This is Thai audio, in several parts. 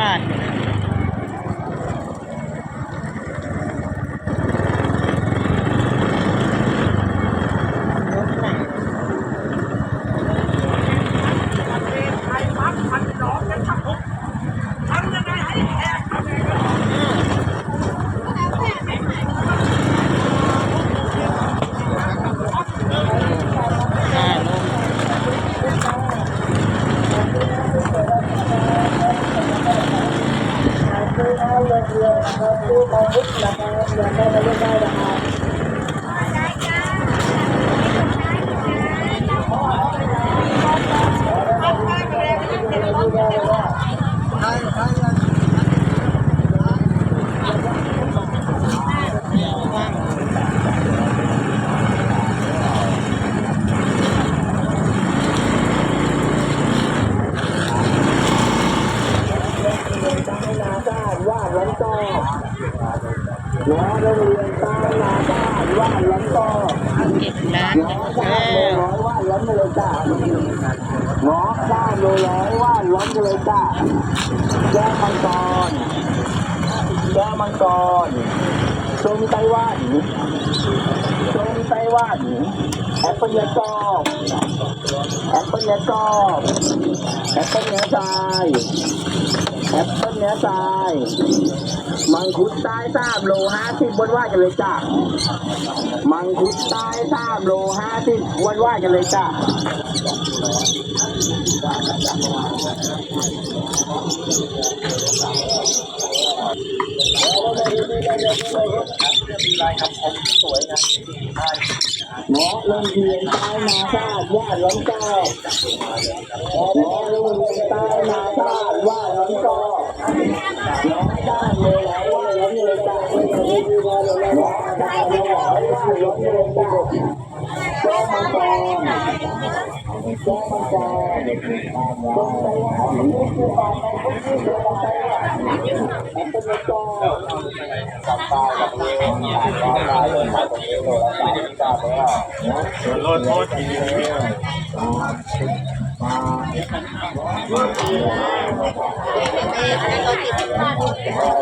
ลาดรถหนังอ่าลง เนี่ยว่าง ว่าล้ำต้อน้องโรง เรียนตาลาบ้านว่าล้ำต้อเก็บร้านกันหมดแล้วโลร้อยว่าล้ำเลยจ้าน้องสาโลร้อยว่าล้ำเลยจ้าแก้มังกรแก้มังกรชมไต้หวันชมไต้หวันแอปเปิลยากอบแอปเปิลยากอบแอปเปิลเนื้อทรายแอป นื้อทรายมังคุดใต้สามโลห้าสิบวันว่ากันเลยจ้ามังคุดใต้สามโลห้าสิบวันว่ากันเลยจ้าหมอลงเรียนใต้นาซาดว่าล้อมกอหมอลงเรียน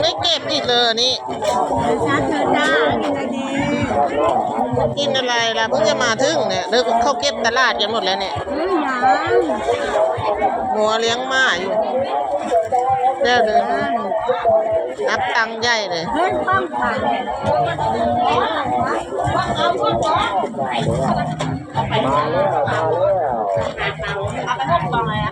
ไม่เก็บอีกเลยนี่ ช้าเธอจ้า กินอะไรดีกินอะไรล่ะเพิ่งจะมาถึงเนี่ยเดี๋ยวเขาเก็บตลาดกันหมดแล้วเนี่ยอืมยังหัวเลี้ยงม้าอยู่เดี๋ยวเดินดูนับตังค์ใหญ่เลยเฮ้ยป้องกันมาแล้วมาแล้วมาแล้วไม่ได้รับสบายมาทางในที่ต่อไปครับกลับแล้วทางในเมืองมาให้แล้วจ้ะที่ทราบแล้ว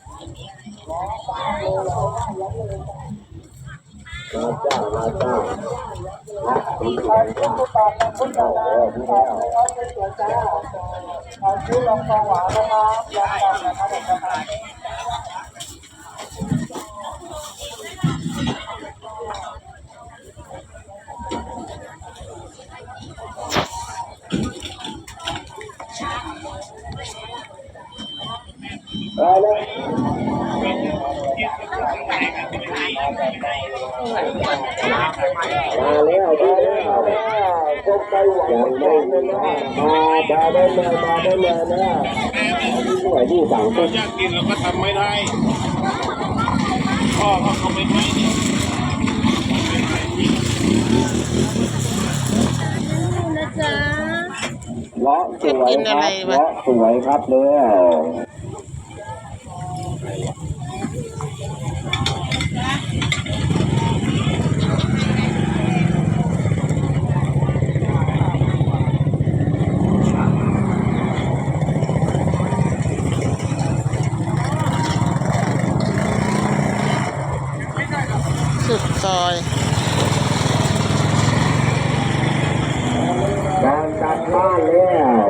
มาจ้ามาจ้านะคุณผู้ชมคุณตาคุณตาคุณตาคุณตาเอาชื่อลองฟังหวานนะครับลองฟังนะครับผมมา มาแล้วมาแล้วก็ไปหวังได้เลยนะมาได้เลยมาได้เลยนะหน่วยที่สั่งเราอยากกินเราก็ทำไม่ได้พ่อเขาเขาไม่ให้นี่นะจ๊ะเลาะสวยครับเลาะสวยครับเลย สุดซอยการกลับบ้านแล้ว